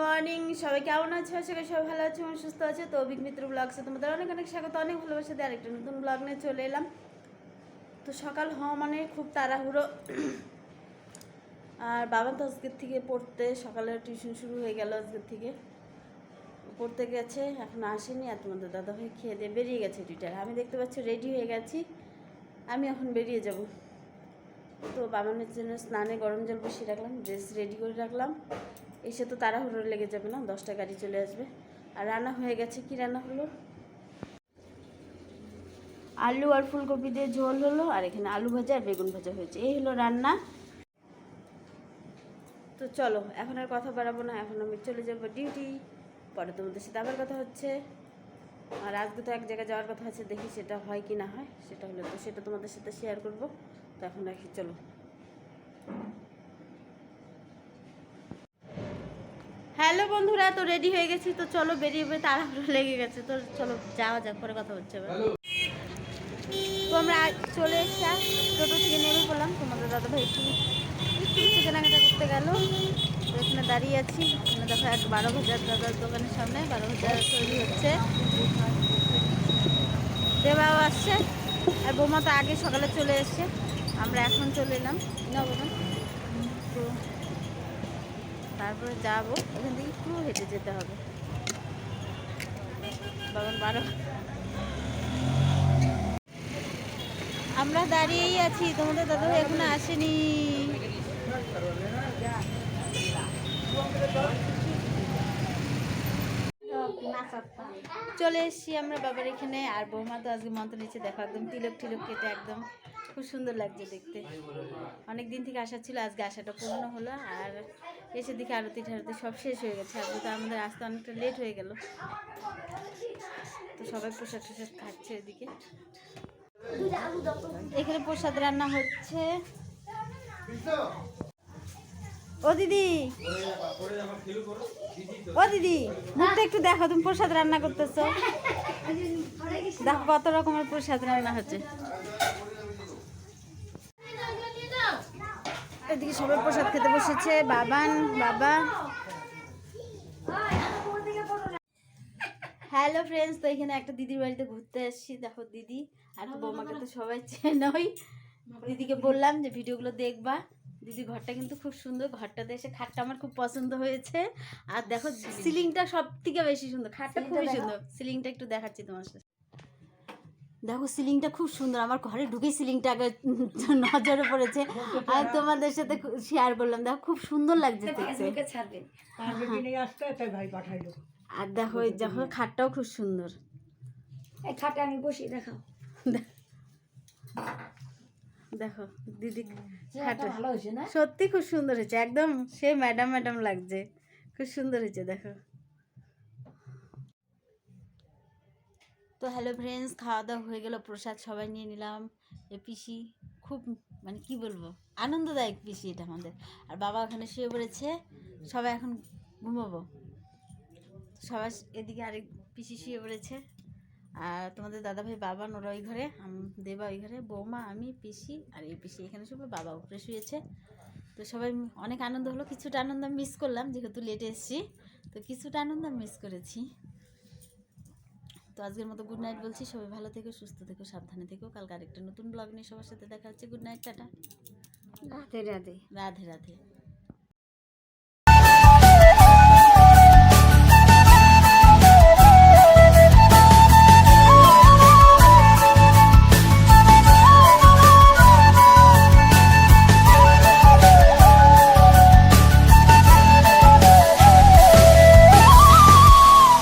Morning সবাই কেমন আছে? আশা সবাই ভালো আছে এবং সুস্থ আছে। তো অভিক মিত্র ব্লগসে তোমাদের অনেক অনেক স্বাগত, অনেক ভালোবাসা দিয়ে আরেকটা নতুন ব্লগ নিয়ে চলে এলাম। তো সকাল হওয়া মানে খুব তাড়াহুড়ো। আর বাবা তো আজকের থেকে পড়তে, সকালে টিউশন শুরু হয়ে গেল আজকের থেকে। পড়তে গেছে, এখন আসেনি। আর তোমাদের দাদা ভাই খেয়ে দিয়ে বেরিয়ে গেছে টুইটার আমি দেখতে পাচ্ছি রেডি হয়ে গেছি। আমি এখন বেরিয়ে যাব। তো বাবানের জন্য স্নানে গরম জল বসিয়ে রাখলাম ড্রেস রেডি করে রাখলাম। এসে তো তাড়াহুড়ো লেগে যাবে না, দশটা গাড়ি চলে আসবে। আর রান্না হয়ে গেছে, কি রান্না হলো? আলু আর ফুলকপি দিয়ে ঝোল হলো, আর এখানে আলু ভাজা আর বেগুন ভাজা হয়েছে। এই হলো রান্না। তো চলো, এখন আর কথা বাড়াবো না, এখন আমি চলে যাব ডিউটি পরে তোমাদের সাথে আবার কথা হচ্ছে। আর আজকে তো এক জায়গায় যাওয়ার কথা আছে, দেখি সেটা হয় কি না হয়। সেটা হলে তো, সেটা তোমাদের সাথে শেয়ার করব। তো এখন রাখি, চলো। হ্যালো বন্ধুরা তো রেডি হয়ে গেছি তো চলো বেরিয়ে বেরিয়ে তাড়াহুড়ো লেগে গেছে তো চলো যাওয়া যাক পরে কথা হচ্ছে তো আমরা চলে এসছি টোটো থেকে নেমে পড়লাম তোমাদের দাদা ভাই একটু একটু কেনাকাটা করতে গেল এখানে দাঁড়িয়ে আছি। এখানে দেখো এক বারো হাজার দাদার দোকানের সামনে বারো হাজার তৈরি হচ্ছে। দেবাও আসছে আর বৌমা তো আগে সকালে চলে এসছে আমরা এখন চলে এলাম না বৌমা তো তারপরে যাব। এখান থেকে একটু হেঁটে যেতে হবে। বাবার বারো। আমরা দাঁড়িয়েই আছি। তোমাদের দাদা এখনও আসেনি। চলে এসেছি আমরা বাবার এখানে, আর বৌমা তো আজকে মন্ত্র নিচ্ছে। দেখো একদম তিলক টিলক কেটে একদম খুব সুন্দর লাগছে দেখতে। অনেক দিন থেকে আসা ছিল আজকে আসাটা পূর্ণ হলো, আর এসে দিকে আরতি ঠারতি সব শেষ হয়ে গেছে। আজকে তো আমাদের আসতে অনেকটা লেট হয়ে গেল। তো সবাই প্রসাদ টসাদ খাচ্ছে এদিকে। এখানে প্রসাদ রান্না হচ্ছে। ও দিদি। ও দিদি, মুখটা একটু দেখো, তুমি প্রসাদ রান্না করতেছো? দেখো কত রকমের প্রসাদ রান্না হচ্ছে। এদিকে সবাই প্রসাদ খেতে বসেছে, বাবান, বাবা। হ্যালো ফ্রেন্ডস তো এখানে একটা দিদির বাড়িতে ঘুরতে আসছি। দেখো দিদি আর তো বৌমাকে তো সবাই চেনই দিদিকে বললাম যে, ভিডিওগুলো দেখবা। দিদি ঘরটা কিন্তু খুব সুন্দর ঘরটাতে এসে খাটটা আমার খুব পছন্দ হয়েছে। আর দেখো সিলিংটা সব থেকে বেশি সুন্দর খাটটা খুবই সুন্দর। সিলিংটা একটু দেখাচ্ছি তোমার সাথে। দেখো সিলিংটা খুব সুন্দর আমার ঘরে ঢুকে সিলিংটা আগে নজরে পড়েছে। আর তোমাদের সাথে শেয়ার করলাম। দেখো খুব সুন্দর লাগছে হ্যাঁ। কিনে আসতে তাই ভাই পাঠাইলো আর দেখো দেখো খাটটাও খুব সুন্দর। এই খাটে আমি বসি দেখাও। দেখো দিদি সত্যি খুব সুন্দর হয়েছে। একদম সে ম্যাডাম ম্যাডাম লাগছে। খুব সুন্দর হয়েছে দেখো। তো হ্যালো ফ্রেন্ডস খাওয়া দাওয়া হয়ে গেল প্রসাদ সবাই নিয়ে নিলাম। এ পিসি খুব মানে কি বলব আনন্দদায়ক পিসি এটা আমাদের। আর বাবা ওখানে শুয়ে পড়েছে সবাই এখন ঘুমাবো। সবাই এদিকে আরেক পিসি শুয়ে পড়েছে। আর তোমাদের দাদাভাই বাবা ওরা ওই ঘরে দেবা ওই ঘরে বৌমা আমি পিসি আর এই পিসি এখানে শুবে বাবা উপরে শুয়েছে। তো সবাই অনেক আনন্দ হলো কিছুটা আনন্দ মিস করলাম যেহেতু লেটে এসেছি। তো কিছুটা আনন্দ মিস করেছি। তো আজকের মতো গুড নাইট বলছি সবাই ভালো থেকো সুস্থ থেকো সাবধানে থেকো। কালকে আরেকটা নতুন ব্লগ নিয়ে সবার সাথে দেখা হচ্ছে। Good night tata. রাতে রাধে। রাধে রাধে।